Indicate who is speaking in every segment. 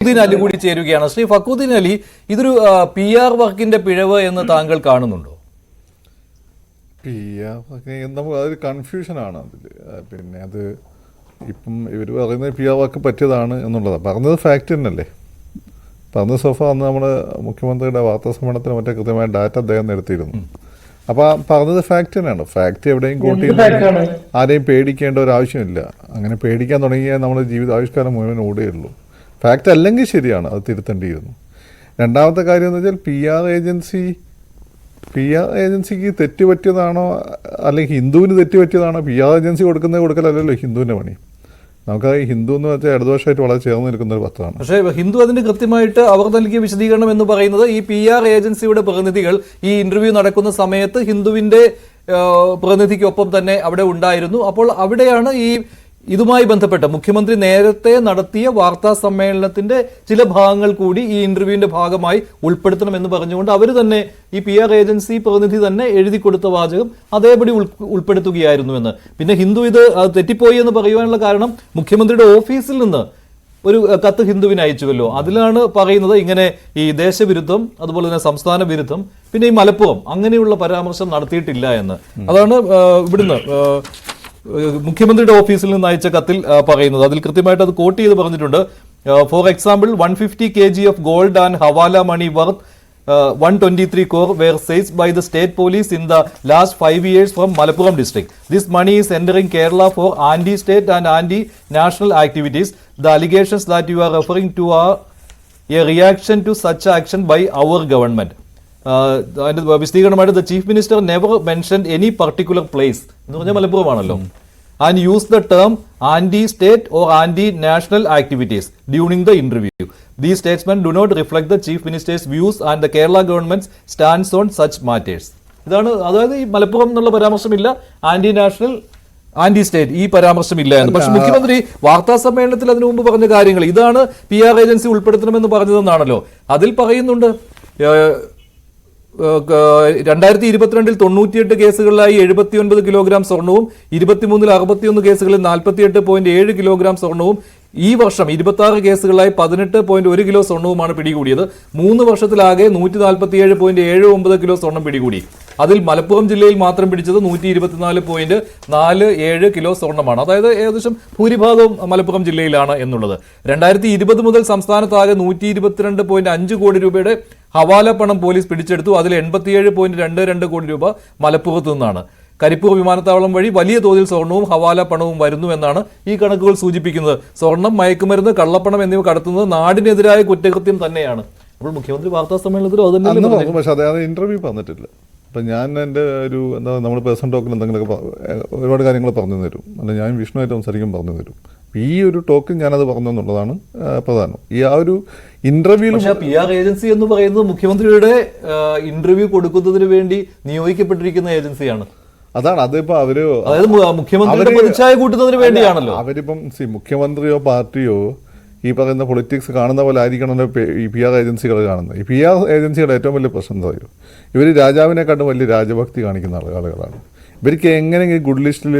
Speaker 1: ഫക്രുദ്ദീൻ അലി കൂടി ചേരുകയാണ്. ശ്രീ ഫക്കൂദ്ദീൻ അലി ഇതൊരു പി ആർ വർക്കിന്റെ പിഴവ് എന്ന് താങ്കൾ കാണുന്നുണ്ടോ?
Speaker 2: പി ആർ നമുക്ക് അതൊരു കൺഫ്യൂഷനാണ് അതിൽ പിന്നെ അത് ഇപ്പം ഇവർ പറയുന്നത് പി ആർ വർക്ക് പറ്റിയതാണ് എന്നുള്ളതാണ് പറഞ്ഞത് ഫാക്റ്റ് തന്നെയല്ലേ? പറഞ്ഞ സോഫ അന്ന് നമ്മൾ മുഖ്യമന്ത്രിയുടെ വാർത്താ സമ്മേളനത്തിന് മറ്റേ കൃത്യമായ ഡാറ്റ അദ്ദേഹം നിരത്തിയിരുന്നു അപ്പോൾ ആ പറഞ്ഞത് ഫാക്റ്റ് തന്നെയാണ്. ഫാക്റ്റ് എവിടെയും കോട്ട് ചെയ്യുന്ന ആരെയും പേടിക്കേണ്ട ഒരു ആവശ്യമില്ല. അങ്ങനെ പേടിക്കാൻ തുടങ്ങിയാൽ നമ്മുടെ ജീവിതാവിഷ്കാരം മുഴുവൻ ഓടുകയുള്ളൂ ഫാക്റ്റ് അല്ലെങ്കിൽ ശരിയാണ് അത് തിരുത്തേണ്ടിയിരുന്നു. രണ്ടാമത്തെ കാര്യം എന്ന് വെച്ചാൽ P R agency P R ഏജൻസിക്ക് തെറ്റ് പറ്റിയതാണോ അല്ലെങ്കിൽ ഹിന്ദുവിന് തെറ്റ് പറ്റിയതാണോ പി ആർ ഏജൻസി കൊടുക്കുന്നത് കൊടുക്കലല്ലല്ലോ ഹിന്ദുവിന്റെ പണി. നമുക്ക് ഹിന്ദു എന്ന് വെച്ചാൽ ഇടതുപക്ഷമായിട്ട് വളരെ ചേർന്ന് നിൽക്കുന്ന ഒരു പത്രമാണ്.
Speaker 1: പക്ഷേ ഹിന്ദു അതിന് കൃത്യമായിട്ട് അവർ നൽകിയ വിശദീകരണം എന്ന് പറയുന്നത് ഈ പി ആർ ഏജൻസിയുടെ പ്രതിനിധികൾ ഈ ഇന്റർവ്യൂ നടക്കുന്ന സമയത്ത് ഹിന്ദുവിന്റെ പ്രതിനിധിക്കൊപ്പം തന്നെ അവിടെ ഉണ്ടായിരുന്നു. അപ്പോൾ അവിടെയാണ് ഈ ഇതുമായി ബന്ധപ്പെട്ട് മുഖ്യമന്ത്രി നേരത്തെ നടത്തിയ വാർത്താ സമ്മേളനത്തിന്റെ ചില ഭാഗങ്ങൾ കൂടി ഈ ഇന്റർവ്യൂവിന്റെ ഭാഗമായി ഉൾപ്പെടുത്തണം എന്ന് പറഞ്ഞുകൊണ്ട് അവർ തന്നെ ഈ പി ആർ ഏജൻസി പ്രതിനിധി തന്നെ എഴുതി കൊടുത്ത വാചകം അതേപടി ഉൾ- ഉൾപ്പെടുത്തുകയായിരുന്നു എന്ന്. പിന്നെ ഹിന്ദു ഇത് തെറ്റിപ്പോയി എന്ന് പറയുവാനുള്ള കാരണം മുഖ്യമന്ത്രിയുടെ ഓഫീസിൽ നിന്ന് ഒരു കത്ത് ഹിന്ദുവിന് അയച്ചുവല്ലോ. അതിലാണ് പറയുന്നത് ഇങ്ങനെ ഈ ദേശവിരുദ്ധം അതുപോലെ തന്നെ സംസ്ഥാന വിരുദ്ധം പിന്നെ ഈ മലപ്പുറം അങ്ങനെയുള്ള പരാമർശം നടത്തിയിട്ടില്ല എന്ന്. അതാണ് ഇവിടുന്ന് മുഖ്യമന്ത്രിയുടെ ഓഫീസിൽ നിന്ന് അയച്ച കത്തിൽ പറയുന്നത്. അതിൽ കൃത്യമായിട്ട് അത് കോട്ട് ചെയ്ത് പറഞ്ഞിട്ടുണ്ട്. For example one fifty K G of gold and hawala money worth one twenty three crore where says by the state police in the last five years from Malappuram district this money is entering Kerala for anti state and anti national activities the allegations that you are referring to are a reaction to such action by our government അതിന്റെ വിശദീകരണമായിട്ട് the chief minister never mention any particular place എന്ന് പറഞ്ഞാൽ മലപ്പുറമാണല്ലോ. And use the term anti state or anti national activities during the interview these statement do not reflect the chief minister's views and the Kerala government stands on such matters ഇതാണ് അതായത് ഈ മലപ്പുറം എന്നുള്ള പരാമർശമില്ല anti national anti state ഈ പരാമർശമില്ല എന്ന്. പക്ഷെ മുഖ്യമന്ത്രി വാർത്താ സമ്മേളനത്തിൽ അതിനു മുമ്പ് പറഞ്ഞ കാര്യങ്ങൾ ഇതാണ് പി ആർ ഏജൻസി ഉൾപ്പെടുത്തണമെന്ന് പറഞ്ഞതെന്നാണല്ലോ. അതിൽ പറയുന്നുണ്ട് രണ്ടായിരത്തി ഇരുപത്തിരണ്ടിൽ തൊണ്ണൂറ്റിയെട്ട് കേസുകളിലായി എഴുപത്തിയൊൻപത് കിലോഗ്രാം സ്വർണവും ഇരുപത്തിമൂന്നിൽ അറുപത്തിയൊന്ന് കേസുകളിൽ നാൽപ്പത്തിയെട്ട് പോയിന്റ് ഏഴ് കിലോഗ്രാം സ്വർണവും. ഈ വർഷം ഇരുപത്തി ആറ് കേസുകളായി പതിനെട്ട് പോയിന്റ് ഒരു കിലോ സ്വർണവുമാണ് പിടികൂടിയത്. മൂന്ന് വർഷത്തിലാകെ നൂറ്റി നാൽപ്പത്തിയേഴ് പോയിന്റ് ഏഴ് ഒമ്പത് കിലോ സ്വർണം പിടികൂടി. അതിൽ മലപ്പുറം ജില്ലയിൽ മാത്രം പിടിച്ചത് നൂറ്റി ഇരുപത്തിനാല് പോയിന്റ് നാല് ഏഴ് കിലോ സ്വർണമാണ്. അതായത് ഏകദേശം ഭൂരിഭാഗവും മലപ്പുറം ജില്ലയിലാണ് എന്നുള്ളത്. രണ്ടായിരത്തി ഇരുപത് മുതൽ സംസ്ഥാനത്താകെ നൂറ്റി ഇരുപത്തിരണ്ട് പോയിന്റ് അഞ്ച് കോടി രൂപയുടെ ഹവാല പണം പോലീസ് പിടിച്ചെടുത്തു. അതിൽ എൺപത്തിയേഴ് പോയിന്റ് രണ്ട് രണ്ട് കോടി രൂപ മലപ്പുറത്ത് നിന്നാണ്. കരിപ്പൂർ വിമാനത്താവളം വഴി വലിയ തോതിൽ സ്വർണവും ഹവാല പണവും വരുന്നു എന്നാണ് ഈ കണക്കുകൾ സൂചിപ്പിക്കുന്നത്. സ്വർണം മയക്കുമരുന്ന് കള്ളപ്പണം എന്നിവ കടത്തുന്നത് നാടിനെതിരായ കുറ്റകൃത്യം തന്നെയാണ്. അപ്പോൾ മുഖ്യമന്ത്രി വാർത്താ സമ്മേളനത്തിലും അത്
Speaker 2: പക്ഷെ അദ്ദേഹം ഇന്റർവ്യൂ പറഞ്ഞിട്ടില്ല അപ്പം ഞാൻ എന്റെ ഒരു എന്താ നമ്മൾ പേഴ്സൺ ടോക്കിൽ എന്തെങ്കിലുമൊക്കെ ഒരുപാട് കാര്യങ്ങൾ പറഞ്ഞു തരും. അല്ല ഞാൻ വിഷ്ണുവായിട്ട് സംസാരിക്കും പറഞ്ഞു തരും. ഈ ഒരു ടോക്ക് ഞാനത് പറഞ്ഞു എന്നുള്ളതാണ് പ്രധാനം. ഈ ആ ഒരു ഇന്റർവ്യൂവിൽ
Speaker 1: പക്ഷേ പി ആർ ഏജൻസി എന്ന് പറയുന്നത് മുഖ്യമന്ത്രിയുടെ ഇന്റർവ്യൂ കൊടുക്കുന്നതിന് വേണ്ടി നിയോഗിക്കപ്പെട്ടിരിക്കുന്ന ഏജൻസിയാണ്.
Speaker 2: അതാണ് അതിപ്പോ അവർ
Speaker 1: അതായത് മുഖ്യമന്ത്രിയുടെ പ്രതിച്ഛായ കൂട്ടുന്നതിന് വേണ്ടിയാണല്ലോ.
Speaker 2: അവരിപ്പം സി മുഖ്യമന്ത്രിയോ പാർട്ടിയോ ഈ പറയുന്ന പൊളിറ്റിക്സ് കാണുന്ന പോലെ ആയിരിക്കണമല്ലോ ഈ പി ആർ ഏജൻസികൾ കാണുന്നത്. ഈ പി ആർ ഏജൻസികളുടെ ഏറ്റവും വലിയ പ്രശ്നം എന്താ ഇവർ രാജാവിനെക്കാട്ടും വലിയ രാജഭക്തി കാണിക്കുന്ന ആളുകളാണ്. ഇവർക്ക് എങ്ങനെയെങ്കിലും ഗുഡ് ലിസ്റ്റിൽ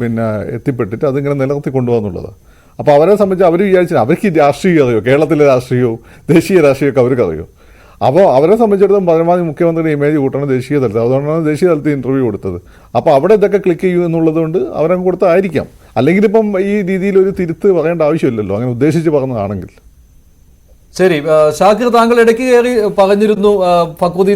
Speaker 2: പിന്നെ എത്തിപ്പെട്ടിട്ട് അതിങ്ങനെ നിലനിർത്തി കൊണ്ടുപോകാന്നുള്ളതാണ് അപ്പോൾ അവരെ സംബന്ധിച്ച് അവർ വിചാരിച്ചാൽ അവർക്ക് രാഷ്ട്രീയം അറിയോ? കേരളത്തിലെ രാഷ്ട്രീയവും ദേശീയ രാഷ്ട്രീയമൊക്കെ അവർക്ക് അറിയോ? അപ്പോൾ അവരെ സംബന്ധിച്ചിടത്തോളം പരമാവധി മുഖ്യമന്ത്രിയുടെ ഇമേജ് കൂട്ടണം ദേശീയ തലത്തിൽ. അതുകൊണ്ടാണ് ദേശീയ തലത്തിൽ ഇന്റർവ്യൂ കൊടുത്തത്. അപ്പോൾ അവിടെ ഇതൊക്കെ ക്ലിക്ക് ചെയ്യൂ എന്നുള്ളത് കൊണ്ട് അവരങ്ങ് കൊടുത്തായിരിക്കാം. അല്ലെങ്കിൽ ഇപ്പം ഈ രീതിയിൽ ഒരു തിരുത്ത് പറയേണ്ട ആവശ്യമില്ലല്ലോ. അങ്ങനെ ഉദ്ദേശിച്ച് പറഞ്ഞതാണെങ്കിൽ.
Speaker 1: ശരി. ഷാക്കിർ താങ്കൾ ഇടയ്ക്ക് കയറി പറഞ്ഞിരുന്നു ഫക്രുദ്ദീൻ